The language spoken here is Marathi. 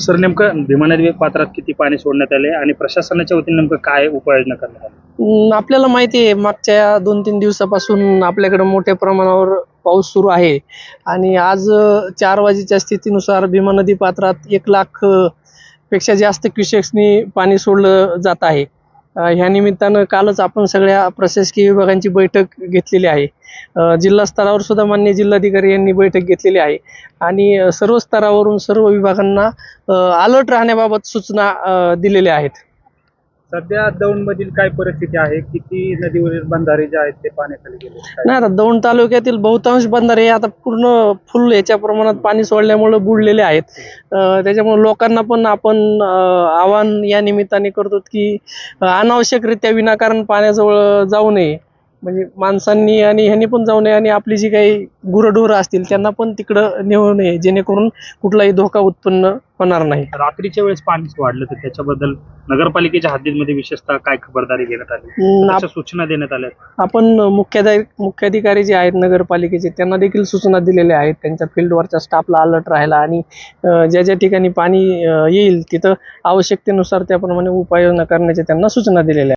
सर नेमकं भीमा नदी पात्रात किती पाणी सोडण्यात आले आणि प्रशासनाच्या वतीने नेमकं काय उपाययोजना करण्यात आली? अं, आपल्याला माहिती आहे मागच्या दोन तीन दिवसापासून आपल्याकडे मोठ्या प्रमाणावर पाऊस सुरू आहे. आणि आज अं, चार वाजेच्या स्थितीनुसार भीमा नदी पात्रात एक लाख अं, पेक्षा जास्त क्युसेक्सनी पाणी सोडलं जात आहे. ह्या निमित्तानं कालच आपण सगळ्या प्रशासकीय विभागांची बैठक घेतलेली आहे. जिल्हा स्तरावर सुद्धा मान्य जिल्हाधिकारी यांनी बैठक घेतलेली आहे. आणि सर्व स्तरावरून सर्व विभागांना अलर्ट राहण्याबाबत सूचना दिलेल्या आहेत. सध्या दौंड मधील काय परिस्थिती आहे? किती नदीवरील बंधारे जे आहेत ते पाण्याखाली गेले नाही आता दौंड तालुक्यातील बहुतांश बंधारे हे आता पूर्ण फुल याच्या प्रमाणात पाणी सोडल्यामुळे बुडलेले आहेत. त्याच्यामुळे लोकांना पण आपण आव्हान आवाहन या निमित्ताने करतो की अनावश्यकरित्या विनाकारण पाण्याजवळ जाऊ नये. म्हणजे माणसांनी आणि ह्यांनी पण जाऊ नये आणि आपली जी काही गुरंढोरं असतील त्यांना पण तिकडं नेऊ नये जेणेकरून कुठलाही धोका उत्पन्न होणार नाही. रात्रीच्या वेळेस पाणी वाढलं तर त्याच्याबद्दल नगरपालिकेच्या हद्दीमध्ये विशेषतः काय खबरदारी घेण्यात आली? आप- सूचना देण्यात आल्या? आपण मुख्याधिकारी मुख्याधिकारी जे आहेत नगरपालिकेचे त्यांना देखील सूचना दिलेल्या आहेत. त्यांच्या फील्डवरच्या स्टाफला अलर्ट राहायला आणि अं, ज्या ज्या ठिकाणी पाणी अं, येईल तिथं आवश्यकतेनुसार त्याप्रमाणे उपाययोजना करण्याच्या त्यांना सूचना दिलेल्या आहेत.